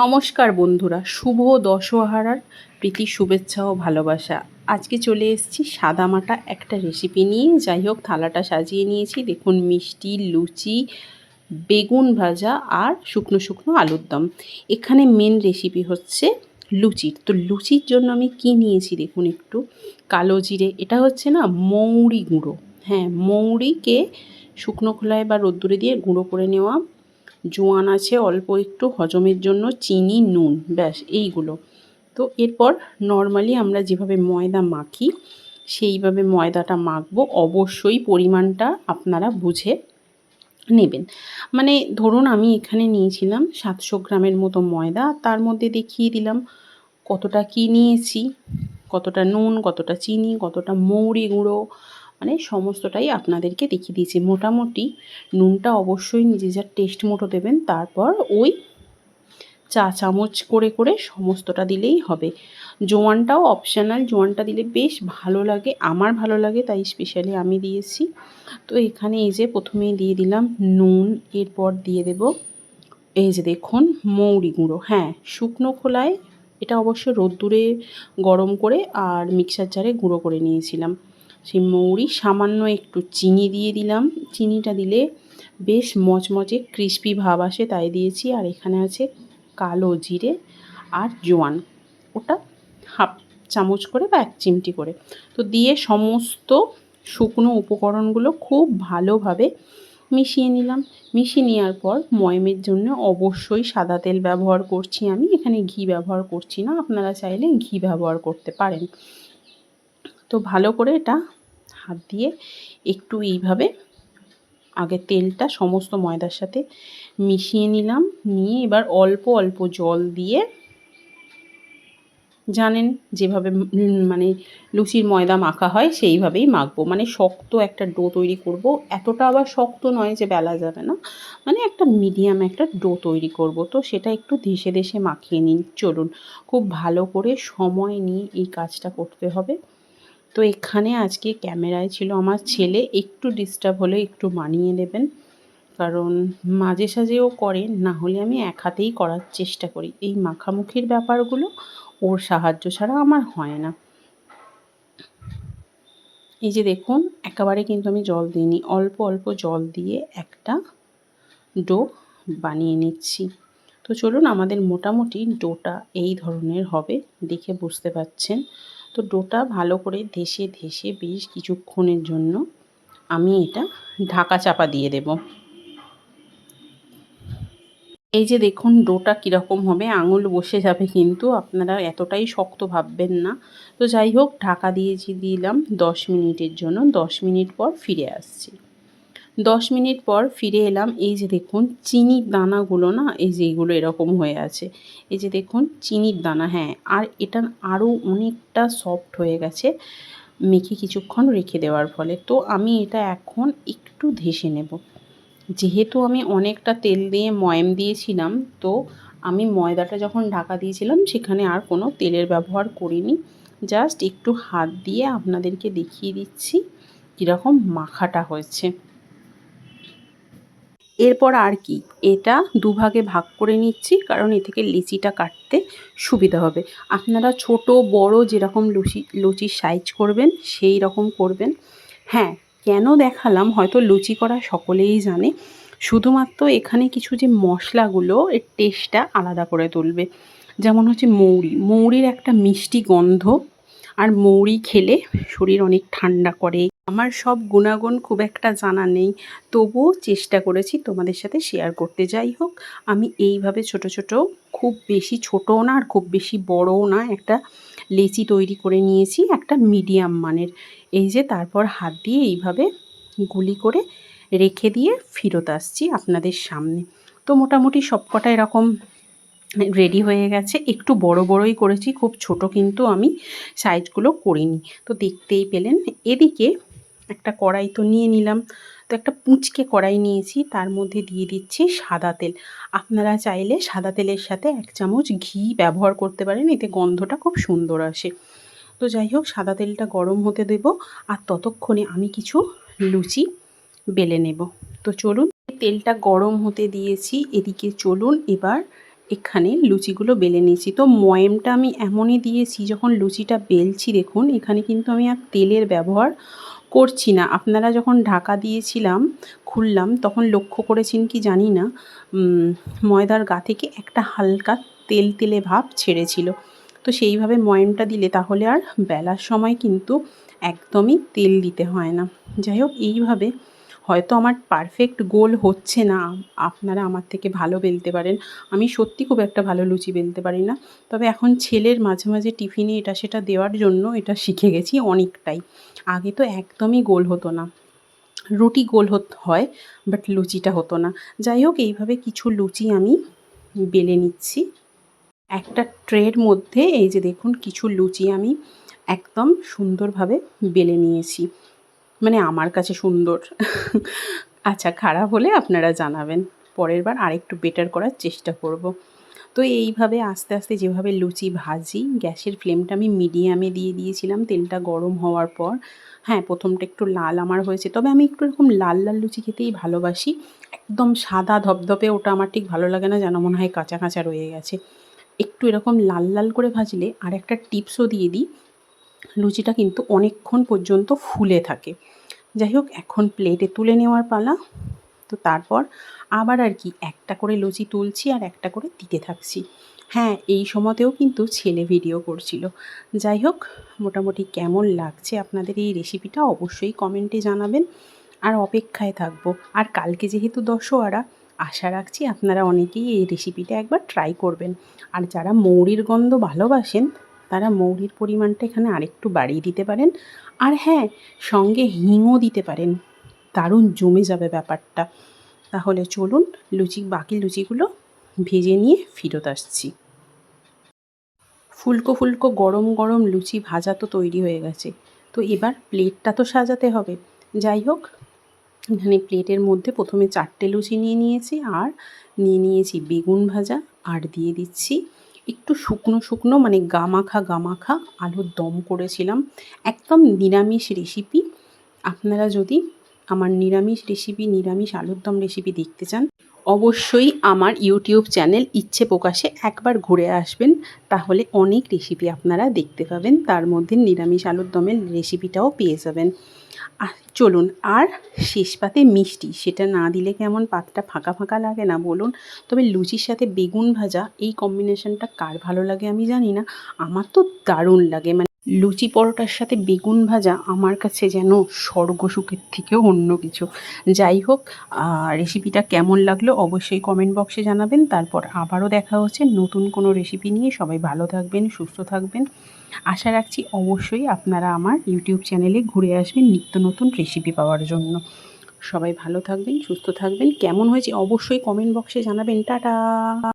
নমস্কার বন্ধুরা, শুভ দশহারার প্রীতি, শুভেচ্ছা ও ভালোবাসা। আজকে চলে এসেছি সাদামাটা একটা রেসিপি নিয়ে। যাই হোক, থালাটা সাজিয়ে নিয়েছি। দেখুন, মিষ্টি, লুচি, বেগুন ভাজা আর শুকনো শুকনো আলুর দম। এখানে মেন রেসিপি হচ্ছে লুচির। তো লুচির জন্য আমি কি নিয়েছি দেখুন একটু। কালো জিরে, এটা হচ্ছে না, মৌরি গুঁড়ো। হ্যাঁ মৌরিকে শুকনো খোলায় বা রোদ্দুরে দিয়ে গুঁড়ো করে নেওয়া। জোয়ান আছে, অল্প একটু হজমের জন্য চিনি, নুন, ব্যাস এইগুলো। তো এরপর নর্মালি আমরা যেভাবে ময়দা মাখি, সেইভাবে ময়দাটা মাখবো। অবশ্যই পরিমাণটা আপনারা বুঝে নেবেন। মানে ধরুন আমি এখানে নিয়েছিলাম সাতশো গ্রামের মতো ময়দা, তার মধ্যে দেখিয়ে দিলাম কতটা কী নিয়েছি, কতটা নুন, কতটা চিনি, কতটা মৌরি গুঁড়ো মানে সমস্তটাই আপনাদেরকে দেখিয়ে দিয়েছি। মোটামুটি নুনটা অবশ্যই নিজে যা টেস্ট মতো দেবেন, তারপর ওই চা চামচ করে করে সমস্তটা দিলেই হবে। জোয়ানটাও অপশানাল জোয়ানটা দিলে বেশ ভালো লাগে, আমার ভালো লাগে, তাই স্পেশালি আমি দিয়েছি। তো এখানে এই যে প্রথমেই দিয়ে দিলাম নুন, এরপর দিয়ে দেব এই যে দেখুন মৌরি গুঁড়ো। হ্যাঁ শুকনো খোলায় এটা অবশ্য রোদ্দুরে গরম করে আর মিক্সার জারে গুঁড়ো করে নিয়েছিলাম। সেই মৌরি সামান্য একটু চিনি দিয়ে দিলাম। চিনিটা দিলে বেশ মচমচে ক্রিস্পি ভাব আসে, তাই দিয়েছি। আর এখানে আছে কালো জিরে আর জোয়ান। ওটা হাফ চামচ করে বা এক চিমটি করে। তো দিয়ে সমস্ত শুকনো উপকরণগুলো খুব ভালোভাবে মিশিয়ে নিলাম। মিশিয়ে নেওয়ার পর ময়মের জন্য অবশ্যই সাদা তেল ব্যবহার করছি আমি। এখানে ঘি ব্যবহার করছি না। আপনারা চাইলে ঘি ব্যবহার করতে পারেন। তো ভালো করে এটা হাত দিয়ে একটু এইভাবে আগে তেলটা সমস্ত ময়দার সাথে মিশিয়ে নিলাম। নিয়ে এবার অল্প অল্প জল দিয়ে জানেন যেভাবে মানে লুচির ময়দা মাখা হয় সেইভাবেই মাখবো। মানে শক্ত একটা ডো তৈরি করব। এতটা আবার শক্ত নয় যে বেলা যাবে না। মানে একটা মিডিয়াম একটা ডো তৈরি করব। তো সেটা একটু ধেসে ধেসে মাখিয়ে নিন। চলুন, খুব ভালো করে সময় নিয়ে এই কাজটা করতে হবে। তো এখানে আজকে ক্যামেরায় ছিল আমার ছেলে, একটু ডিস্টার্ব হলে একটু মানিয়ে নেবেন। কারণ মাঝে সাঝেও করে, না হলে আমি এক হাতেই করার চেষ্টা করি। এই মাখামুখির ব্যাপারগুলো ওর সাহায্য ছাড়া আমার হয় না। এই যে দেখুন, একেবারে কিন্তু আমি জল দিইনি। অল্প অল্প জল দিয়ে একটা ডো বানিয়ে নিচ্ছি। তো চলুন, আমাদের মোটামুটি ডোটা এই ধরনের হবে, দেখে বুঝতে পাচ্ছেন তো ডোটা ভালো করে ধেসে ধেসে বেশ কিছুক্ষণের জন্য আমি এটা ঢাকা চাপা দিয়ে দেব। এই যে দেখুন, ডোটা কীরকম হবে, আঙুল বসে যাবে কিন্তু আপনারা এতটাই শক্ত ভাববেন না। তো যাই হোক, ঢাকা দিয়েছি, দিলাম দশ মিনিটের জন্য, দশ মিনিট পর ফিরে আসছি। দশ মিনিট পর ফিরে এলাম। এই যে দেখুন চিনির দানাগুলো না, এই যে এইগুলো এরকম হয়ে আছে। এই যে দেখুন, চিনির দানা হ্যাঁ আর এটা আরও অনেকটা সফট হয়ে গেছে, মেখে কিছুক্ষণ রেখে দেওয়ার ফলে। তো আমি এটা এখন একটু ধেসে নেব। যেহেতু আমি অনেকটা তেল দিয়ে ময়াম দিয়েছিলাম, তো আমি ময়দাটা যখন ঢাকা দিয়েছিলাম, সেখানে আর কোনো তেলের ব্যবহার করিনি। জাস্ট একটু হাত দিয়ে আপনাদেরকে দেখিয়ে দিচ্ছি কীরকম মাখাটা হয়েছে। এরপর আর কি? এটা দুভাগে ভাগ করে নিচ্ছি, কারণ এ থেকে লিচিটা কাটতে সুবিধা হবে। আপনারা ছোট, বড় যেরকম লুচি, লুচির সাইজ করবেন, সেই রকম করবেন। হ্যাঁ কেন দেখালাম? হয়তো লুচি করা সকলেই জানে। শুধুমাত্র এখানে কিছু যে মশলাগুলো, এর টেস্টটা আলাদা করে তুলবে। যেমন হচ্ছে মৌরি। মৌরির একটা মিষ্টি গন্ধ, আর মৌরি খেলে শরীর অনেক ঠান্ডা করে। আমার সব গুণাগুণ খুব একটা জানা নেই। তবুও চেষ্টা করেছি তোমাদের সাথে শেয়ার করতে। যাই হোক, আমি এইভাবে ছোট ছোট, খুব বেশি ছোটও না আর খুব বেশি বড়ও না একটা লেচি তৈরি করে নিয়েছি, একটা মিডিয়াম মানের। এই যে তারপর হাত দিয়ে এইভাবে গুলি করে রেখে দিয়ে ফেরত আসছি আপনাদের সামনে। তো মোটামুটি সবকটা এরকম রেডি হয়ে গেছে। একটু বড় বড়ই করেছি, খুব ছোট কিন্তু আমি সাইজগুলো করিনি। তো দেখতেই পেলেন, এদিকে একটা কড়াই তো নিয়ে নিলাম। তো একটা পুঁচকে কড়াই নিয়েছি, তার মধ্যে দিয়ে দিচ্ছি সাদা তেল। আপনারা চাইলে সাদা তেলের সাথে এক চামচ ঘি ব্যবহার করতে পারেন, এতে গন্ধটা খুব সুন্দর আসে। তো যাই হোক, সাদা তেলটা গরম হতে দেব আর ততক্ষণে আমি কিছু লুচি বেলে নেব। তো চলুন তেলটা গরম হতে দিয়েছি, এদিকে চলুন এবার এখানে লুচিগুলো বেলে নিয়েছি। তো ময়েমটা আমি এমনই দিয়েছি, যখন লুচিটা বেলছি, দেখুন, এখানে কিন্তু আমি আর তেলের ব্যবহার করছি না। আপনারা যখন ঢাকা দিয়েছিলাম, খুললাম, তখন লক্ষ্য করেছেন কি জানি না ময়দার গা থেকে একটা হালকা তেল তেলে ভাব ছেড়েছিল। তো সেইভাবে ময়মটা দিলে তাহলে আর বেলার সময় কিন্তু একদমই তেল দিতে হয় না। যাই হোক, এইভাবে হয়তো আমার পারফেক্ট গোল হচ্ছে না। আপনারা আমার থেকে ভালো বেলতে পারেন। আমি সত্যি খুব একটা ভালো লুচি বেলতে পারি না। তবে এখন ছেলের মাঝে মাঝে টিফিনে এটা সেটা দেওয়ার জন্য এটা শিখে গেছি অনেকটাই। আগে তো একদমই গোল হতো না। রুটি গোল হয় বাট লুচিটা হতো না। যাই হোক, এইভাবে কিছু লুচি আমি বেলে নিচ্ছি। একটা ট্রের মধ্যে এই যে দেখুন, কিছু লুচি আমি একদম সুন্দরভাবে বেলে নিয়েছি। মানে আমার কাছে সুন্দর। আচ্ছা খারাপ হলে আপনারা জানাবেন। পরের বার আরেকটু বেটার করার চেষ্টা করব। তো এইভাবে আস্তে আস্তে যেভাবে লুচি ভাজি, গ্যাসের ফ্লেমটা আমি মিডিয়ামে দিয়ে দিয়েছিলাম, তেলটা গরম হওয়ার পর। হ্যাঁ প্রথমটা একটু লাল আমার হয়েছে। তবে আমি একটু এরকম লাল লাল লুচি খেতেই ভালোবাসি। একদম সাদা ধপধপে ওটা আমার ঠিক ভালো লাগে না, যেন মনে হয় কাঁচা কাঁচা রয়ে গেছে। একটু এরকম লাল লাল করে ভাজলে আর একটা টিপসও দিয়ে দিই, লুচিটা কিন্তু অনেকক্ষণ পর্যন্ত ফুলে থাকে। যাই হোক, এখন প্লেটে তুলে নেওয়ার পালা। তো তারপর আবার আর কি, একটা করে লুচি তুলছি আর একটা করে দিতে থাকছি। হ্যাঁ এই সময়তেও কিন্তু ছেলে ভিডিও করছিল। যাই হোক, মোটামুটি কেমন লাগছে আপনাদের এই রেসিপিটা অবশ্যই কমেন্টে জানাবেন। আর অপেক্ষায় থাকব। আর কালকে যেহেতু দশোয়ারা আশা রাখছি আপনারা অনেকেই এই রেসিপিটা একবার ট্রাই করবেন। আর যারা মৌরির গন্ধ ভালোবাসেন তারা মৌরির পরিমাণটা এখানে আরেকটু বাড়িয়ে দিতে পারেন। আর হ্যাঁ সঙ্গে হিংও দিতে পারেন। দারুণ জমে যাবে ব্যাপারটা। তাহলে চলুন লুচি, বাকি লুচিগুলো ভেজে নিয়ে ফিরত আসছি। ফুলকো ফুলকো গরম গরম লুচি ভাজা তো তৈরি হয়ে গেছে। তো এবার প্লেটটা তো সাজাতে হবে। যাই হোক, এখানে প্লেটের মধ্যে প্রথমে চারটে লুচি নিয়ে নিয়েছি। আর নিয়ে নিয়েছি বেগুন ভাজা। আর দিয়ে দিচ্ছি একটু শুকনো শুকনো মানে গামাখা গামাখা আলুর দম করেছিলাম। একদম নিরামিষ রেসিপি আপনারা যদি আমার নিরামিষ রেসিপি নিরামিষ আলুর দম রেসিপি দেখতে চান, অবশ্যই আমার ইউটিউব চ্যানেল ইচ্ছে প্রকাশে একবার ঘুরে আসবেন। তাহলে অনেক রেসিপি আপনারা দেখতে পাবেন। তার মধ্যে নিরামিষ আলুর দমের রেসিপিটাও পেয়ে যাবেন। চলুন, আর শেষ পাতে মিষ্টি, সেটা না দিলে কেমন পাতটা ফাঁকা ফাঁকা লাগে না বলুন? তবে লুচির সাথে বেগুন ভাজা, এই কম্বিনেশনটা কার ভালো লাগে আমি জানি না। আমার তো দারুণ লাগে মানে লুচি পরোটার সাথে বেগুন ভাজা আমার কাছে যেন স্বর্গসুখের থেকেও অন্য কিছু। যাই হোক রেসিপিটা কেমন লাগল অবশ্যই কমেন্ট বক্সে জানাবেন। তারপর আবারও দেখা হচ্ছে নতুন কোনো রেসিপি নিয়ে। সবাই ভালো থাকবেন, সুস্থ থাকবেন। আশা রাখছি অবশ্যই আপনারা আমার ইউটিউব চ্যানেলে ঘুরে আসবেন নিত্য নতুন রেসিপি পাওয়ার জন্য। সবাই ভালো থাকবেন, সুস্থ থাকবেন। কেমন হয়েছে অবশ্যই কমেন্ট বক্সে জানাবেন। টাটা!